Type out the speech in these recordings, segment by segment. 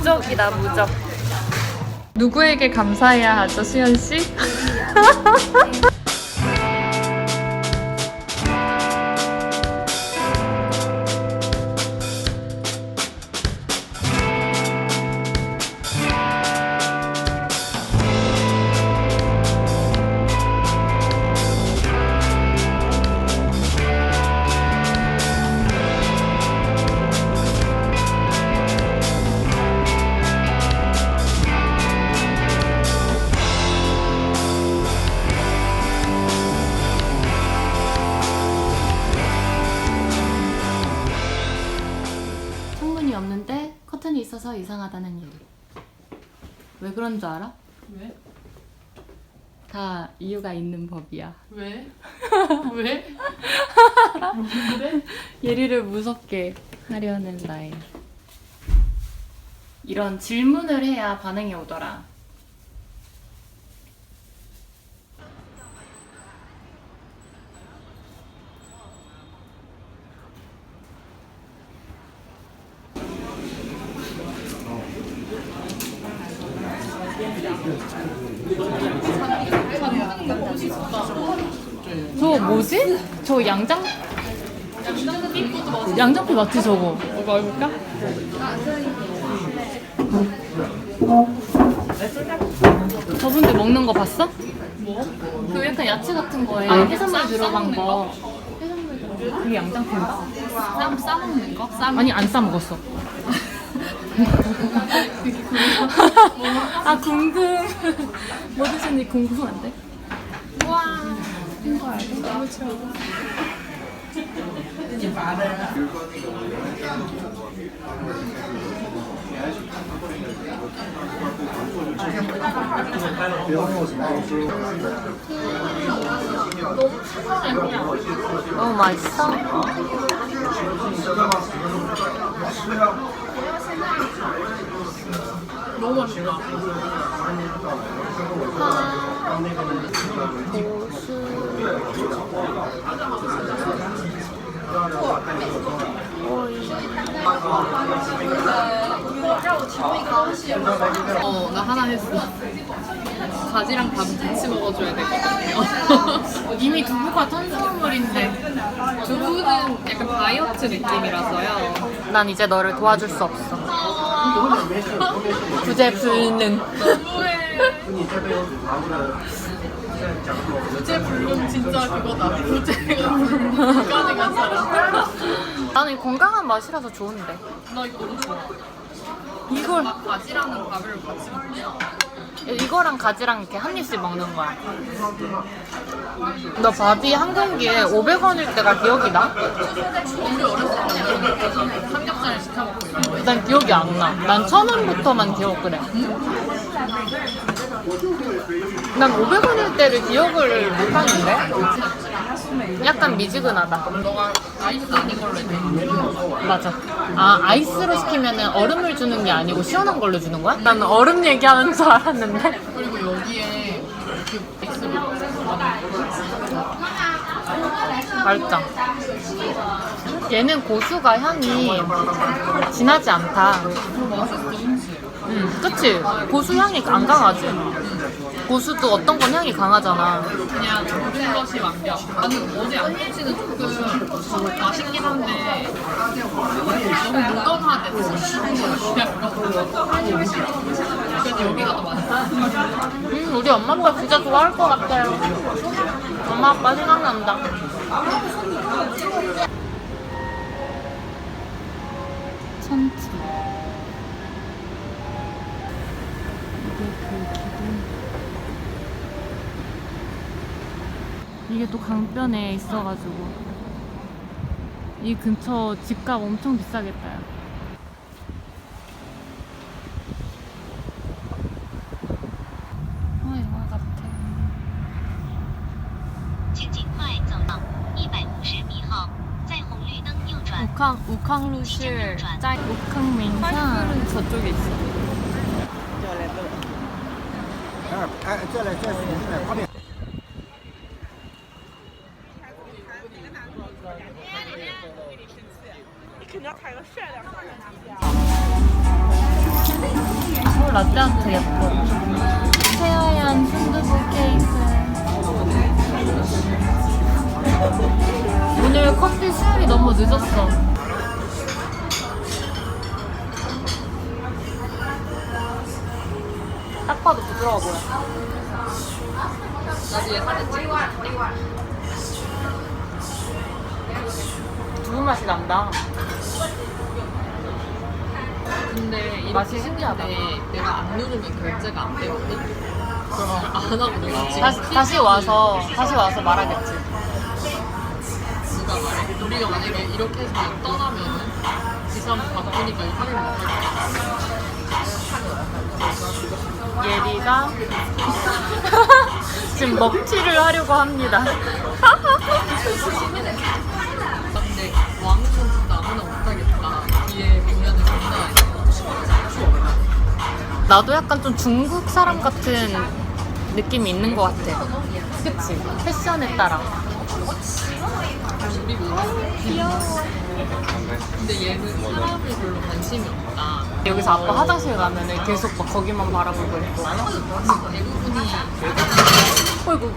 무적이다 무적. 누구에게 감사해야 하죠, 수현 씨? 있어서 이상하다는 일. 왜 그런 줄 알아? 왜? 다 이유가 있는 법이야. 왜? 왜? 뭔데? 예리를 무섭게 하려는 나의 이런 질문을 해야 반응이 오더라. 저 뭐지? 저 양장 양장피 맞지 저거? 이거 해볼까? 저분들 먹는 거 봤어? 뭐? 그 약간 야채 같은 거에 해산물 들어간 거. 그게 양장피인가? 쌈 싸먹는 거? 쌈 아니 안 싸 먹었어. 아 궁금. 뭐 드시는지 궁금한데? 너무 맛있어. 너무 맛있다. 어, 나 하나 했어. 가지랑 밥은 같이 먹어줘야 되거든요. 이미 두부가 탄수화물인데 두부는 약간 다이어트 느낌이라서요. 난 이제 너를 도와줄 수 없어. 부재 불능. 부재 불능 진짜 그거다. 부재가 간 사람. 나는 건강한 맛이라서 좋은데. 나 이거 너무 좋아. 이걸 막 가지랑은 밥을 같이 먹냐? 이거랑 가지랑 이렇게 한 입씩 먹는 거야. 너 밥이 한 공기에 500원일 때가 기억이 나? 우리 어렸을 때 삼겹살 시켜 먹고. 난 기억이 안 나. 난천 원부터만 기억 그래. 난 500원일 때를 기억을 못 하는데? 약간 미지근하다. 했네. 맞아. 아, 아이스로 시키면 얼음을 주는 게 아니고 시원한 걸로 주는 거야? 난 얼음 얘기하는 줄 알았는데. 그리고 여기에 맛있다. 얘는 고수가 향이 진하지 않다. 응, 그치? 고수 향이 안 강하지? 고수도 어떤 건 향이 강하잖아. 그냥 모든 것이 완벽. 나는 어제 안김치는 조금 맛있긴 한데 너무 무던하댔어. 그래서 여기가 더 맛있어. 음, 우리 엄마 아빠 진짜 좋아할 것 같아요. 엄마 아빠 생각난다. 천지. 이게 그 기둥. 이게 또 강변에 있어가지고 이 근처 집값 엄청 비싸겠다. 야. 어, 영화 같아. 请尽快走到一百五十米后，在红绿灯右转。 우캉 우캉루실 짤 우캉민산 저쪽에 있어. 哎，这来这是你的旁边。 어, 라떼아트 예뻐. 새하얀 순두부 케이크. 오늘 커피 수업이 너무 늦었어. 딱 봐도 부드러워 보여. 나도 얘 사진 찍어. 두부 맛이 난다. 근데 이렇게 맛이 신기하다. 했는데 내가 안 누르면 결제가 안 되거든? 그럼 안 하고 내가 지금 다시, 다시 와서, 다시 와서 말하겠지. 누가 말해? 우리가 만약에 이렇게 해서 떠나면은 이 사람 바쁘니까 이 사람이 못할 예리가 지금 먹튀를 하려고 합니다. 근데 왕 나도 약간 좀 중국 사람 같은 느낌이 있는 것 같아. 그치? 패션에 따라. 근데 얘는 사람에 별로 관심이 없다. 여기서 아빠 화장실 가면은 계속 막 거기만 바라보고 있고. 대부분이 어이구,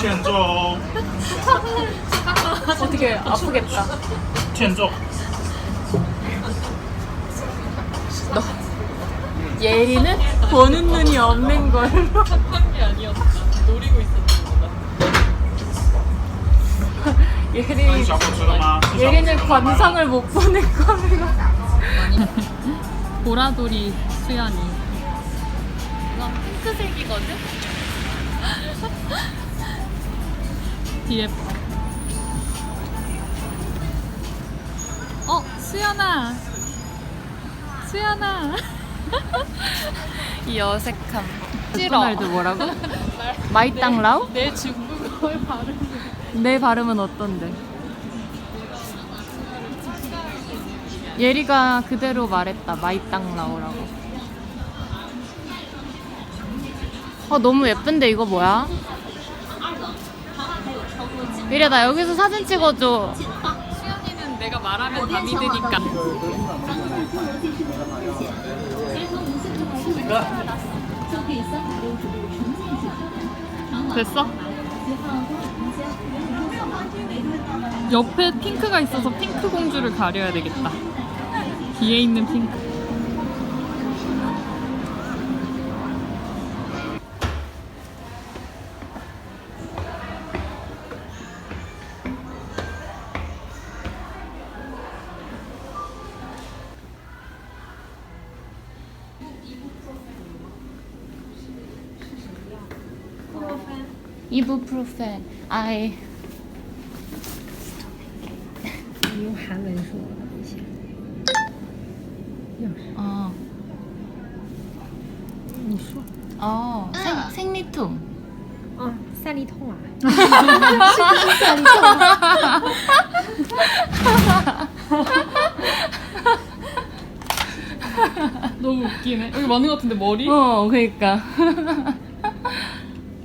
첸조 어떻게 아프겠다. 첸조 예리는 보는 눈이 없는 걸. 착한 게 아니었다. 노리고 있었던 거다. 那你 예리 小火吃了吗？吃小火吃 예리는 了吗 관상을 못 보는 거야. 보라돌이 수연이. 이건 핑크색이거든? 뒤에. 어, 수연아. 수연아. 이 어색함. 맥도날드 뭐라고? 마이땅라우? 내 중국어의 발음. 내 발음은 어떤데? 예리가 그대로 말했다. 마이땅라오라고. 어 너무 예쁜데 이거 뭐야? 나 여기서 사진 찍어줘. 수연이는 내가 말하면 다 믿으니까. 됐어? 옆에 핑크가 있어서 핑크 공주를 가려야 되겠다. 뒤에 있는 핑크. 이부프로펜. 아이. 用韩文说一下。 어. 你说 어. 생, 생리통. 啊，三里痛啊， 너무 웃기네. 여기 맞는 것 같은데 머리? 어, 그니까.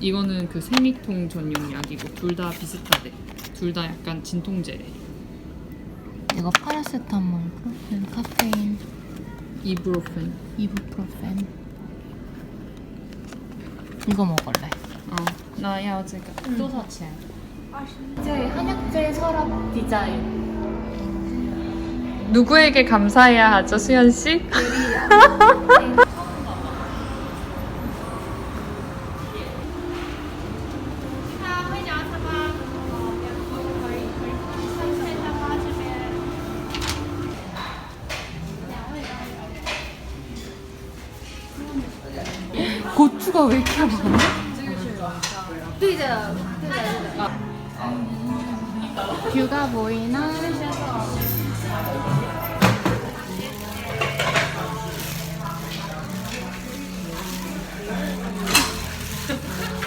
이거는 그 생리통 전용 약이고 둘 다 비슷하대. 둘 다 약간 진통제래. 이거 파라세타몰, 프로펜, 카페인, 이브로펜. 이부프로펜. 이거 먹을래. 어. 나야 어제가 또 사치. 이제 한약재 서랍 디자인. 누구에게 감사해야 하죠, 수현 씨? 수가 왜 이렇게 많아? 뜨자. 뷰가 보이나?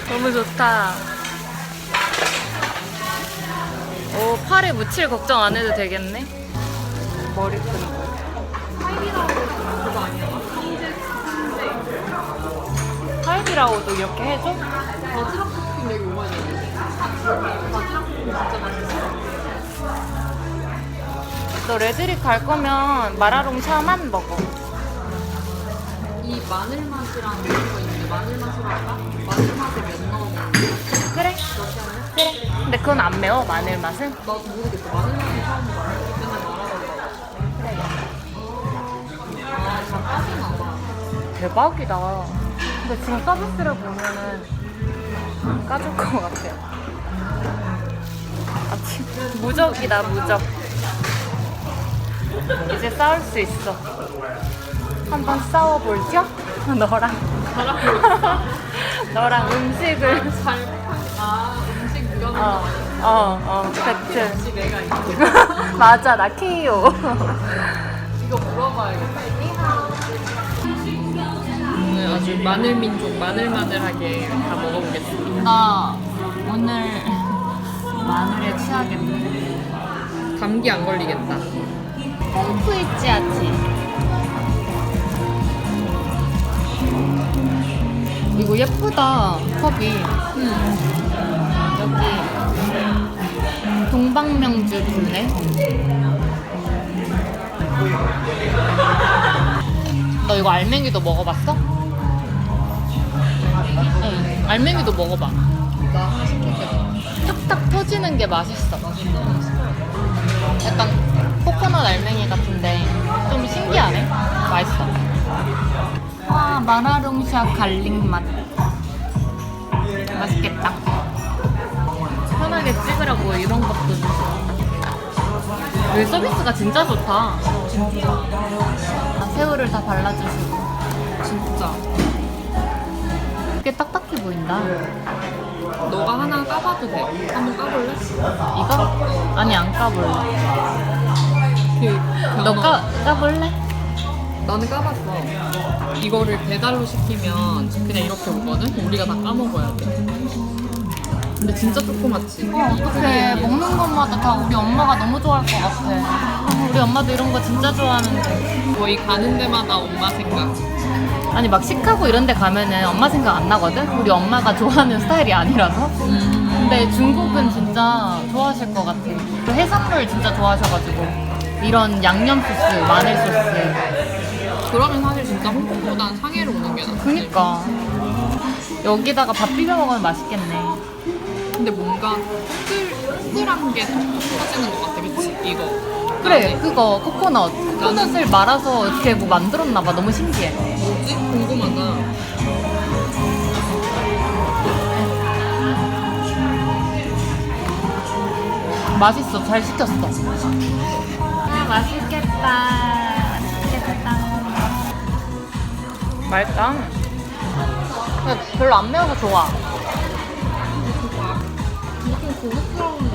너무 좋다. 오, 팔에 묻힐 걱정 안 해도 되겠네. 머리 큰 거. 이디라오도 이렇게 해줘? 바지락 볶음 되게 오만이야. 바지락 볶음 진짜 맛있어. 너 레드립 갈 거면 마라롱 샤만 먹어. 이 마늘 맛이랑 이런 거 있는데 마늘 맛으로 할까? 마늘 맛에 면 넣으면 그래? 그래. 근데 그건 안 매워, 마늘 맛은? 나도 모르겠어. 마늘 맛은 처음. 맨날 말하다가. 아, 다 빠지나 봐. 대박이다. 근데 지금 서비스를 보면은 까줄 것 같아요. 아, 지- 무적이다, 무적. 이제 싸울 수 있어. 한번 싸워볼죠? 너랑. 너랑 음식을. 잘 아, 음식 누가 어? 어, 어. 역시 내가 이거. 맞아, 나 KO. 이거 물어봐야겠다. 오 늘 아주 마늘 민족 마늘마늘하게 다 먹어보겠습니다. 나 오늘 마늘에 취하겠네. 감기 안 걸리겠다. 펑크이찌아치. 이거 예쁘다, 컵이. 여기 동방명주 둘네. 너 이거 알맹이도 먹어봤어? 응, 알맹이도 먹어봐. 나 하나 시킬게. 탁탁 터지는 게 맛있어. 약간 코코넛 알맹이 같은데 좀 신기하네. 맛있어. 와 마라롱샤 갈릭 맛. 맛있겠다. 편하게 찍으라고 이런 것도 주시고. 여기 서비스가 진짜 좋다. 아, 새우를 다 발라주시고. 진짜. 꽤 딱딱해 보인다. 너가 하나 까봐도 돼. 한번 까볼래? 이거? 아니 안 까볼래. 그너 까, 까볼래? 나는 까봤어. 이거를 배달로 시키면 그냥 이렇게 오거든? 우리가 다 까먹어야 돼. 근데 진짜 조그맣지? 어, 어떡해. 먹는 것마다 다 우리 엄마가 너무 좋아할 것 같아. 아, 우리 엄마도 이런 거 진짜 좋아하는데. 거의 가는 데마다 엄마 생각. 아니, 막 시카고 이런 데 가면은 엄마 생각 안 나거든? 우리 엄마가 좋아하는 스타일이 아니라서. 근데 중국은 진짜 좋아하실 것 같아. 그 해산물 진짜 좋아하셔가지고. 이런 양념 소스, 마늘 소스. 그러면 사실 진짜 홍콩보단 상해로 오는 게 낫지. 그니까. 여기다가 밥 비벼 먹으면 맛있겠네. 근데 뭔가 흔들, 흔들한 게 터지는 것 같아, 그치? 이거. 그래, 그거 코코넛. 코코넛을 말아서 어떻게 뭐 만들었나 봐. 너무 신기해. 뭐지? 궁금하다. 맛있어. 잘 시켰어. 아, 맛있겠다. 맛있겠다. 맛있다. 근데 별로 안 매워서 좋아. 고급스러운.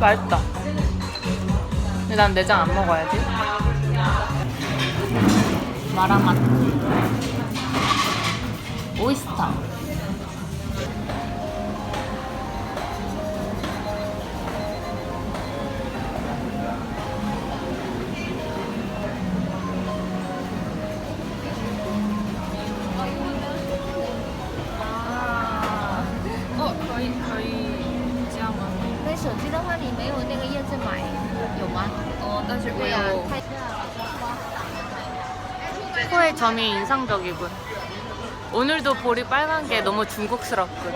맛있다. 근데 난 내장 안 먹어야지. 마라맛. 오이스터. 점이 인상적이군. 오늘도 볼이 빨간 게 너무 중국스럽군.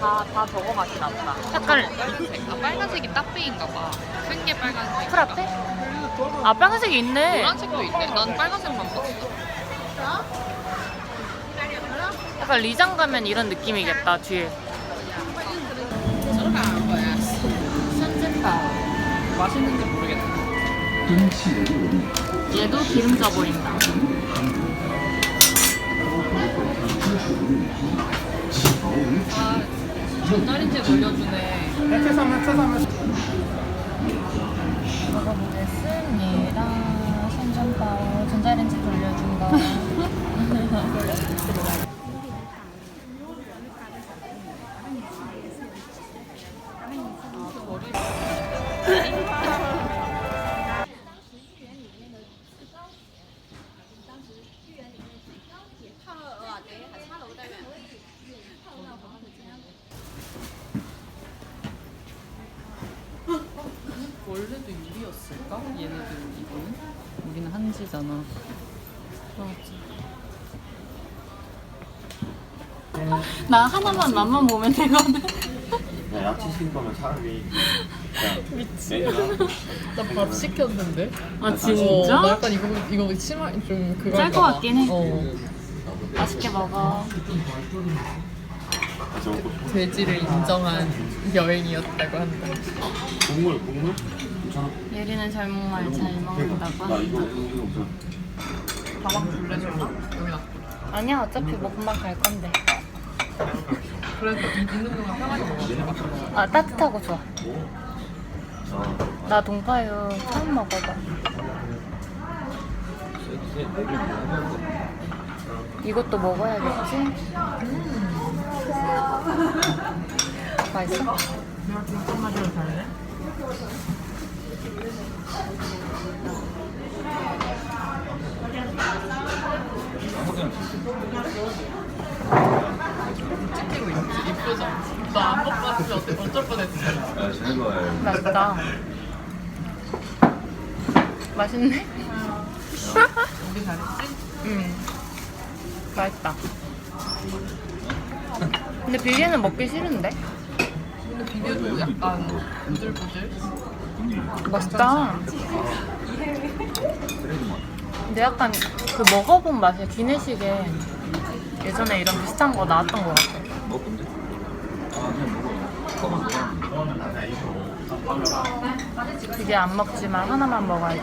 다, 다 저거 맛이 나보다. 약간 빨간색. 아, 빨간색이 따삐인가 봐. 큰 게 빨간색. 프라페? 아, 빨간색이 있네. 노란색도 있네. 난 빨간색만 봤어. 약간 리장 가면 이런 느낌이겠다, 뒤에. 맛있는지 모르겠다. 얘도 기름 져버린다. 아, 전자레인지에 걸려주네. 해체삼, 해체삼, 먹어보겠습니다. 생전파워 전자레인지 돌려준 거. 원래도 유리였을까? 얘네들은 이거는? 우리는 한지잖아. 나 하나만 맛만 보면 되거든. 야, 야채 거면 차라리 미친 나 밥 시켰는데. 아 어, 진짜? 나 약간 이거 이거 치마 좀 그거. 짤것 같긴 해. 어. 맛있게 먹어. 돼지를 인정한 여행이었다고 한다. 국물 국물 괜찮아 예리는 정말 잘 먹는다고 나 이거 한다. 이거 없어 가방 줄래 줄까? 여기 나. 아니야 어차피 뭐 금방 갈 건데. 그래도 있는 동안 편하게 먹어. 아 따뜻하고 좋아. 나 동파유 처음 먹어봐. 이것도 먹어야겠지? 음. 맛있어? 내가 진짜 마시러 잘해. 찍히고 있지 이쁘죠? 나안 먹고 왔으면 어때? 어쩔 뻔했어. 맛있다. 맛있네? 우리 잘했지? 응. 맛있다. 근데 비계는 먹기 싫은데? 근데 비계도 약간 부들부들. 맛있다. 근데 약간 그 먹어본 맛이야. 기내식에 예전에 이런 비슷한 거 나왔던 것 같아. 먹 건데? 비계 안 먹지만 하나만 먹어야지.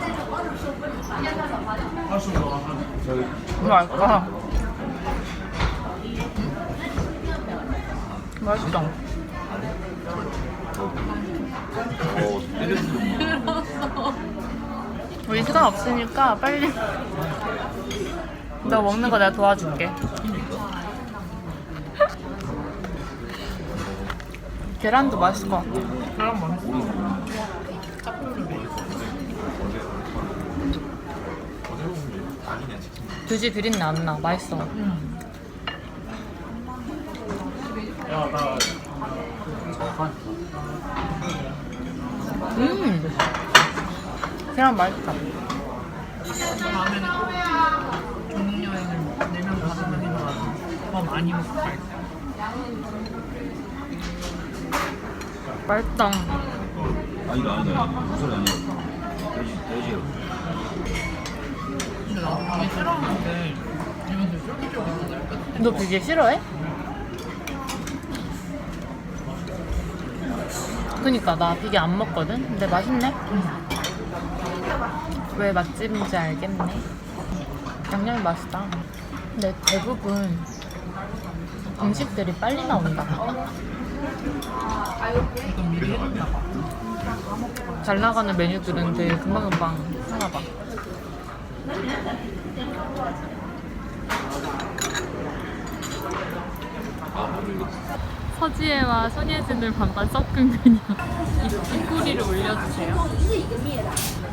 뭐 할까? 맛있다. 어 우리 시간 없으니까 빨리 너 먹는 거 내가 도와줄게 계란도 맛있을 것 같아 그럼 맛있어. 돼지 비린내 안 나. 맛있어 음 계란 맛있다 다음에는 꼭 중국 여행을 내면 가서 더 많이 먹고 갈게. 맛있다 아니다 아니다 무슨 아니야 돼지 돼지 근데 나도 되게 싫어하는데 이건 되게 쫄깃쫄깃하다. 너 비계 싫어해? 그니까 나 비계 안 먹거든? 근데 맛있네? 왜 맛집인지 알겠네 양념이 맛있다 근데 대부분 음식들이 빨리 나온다 봐. 잘 나가는 메뉴들은 되게 금방금방 하나 봐 서지혜와 손예진을 반반 섞은 그냥 입꼬리를 올려주세요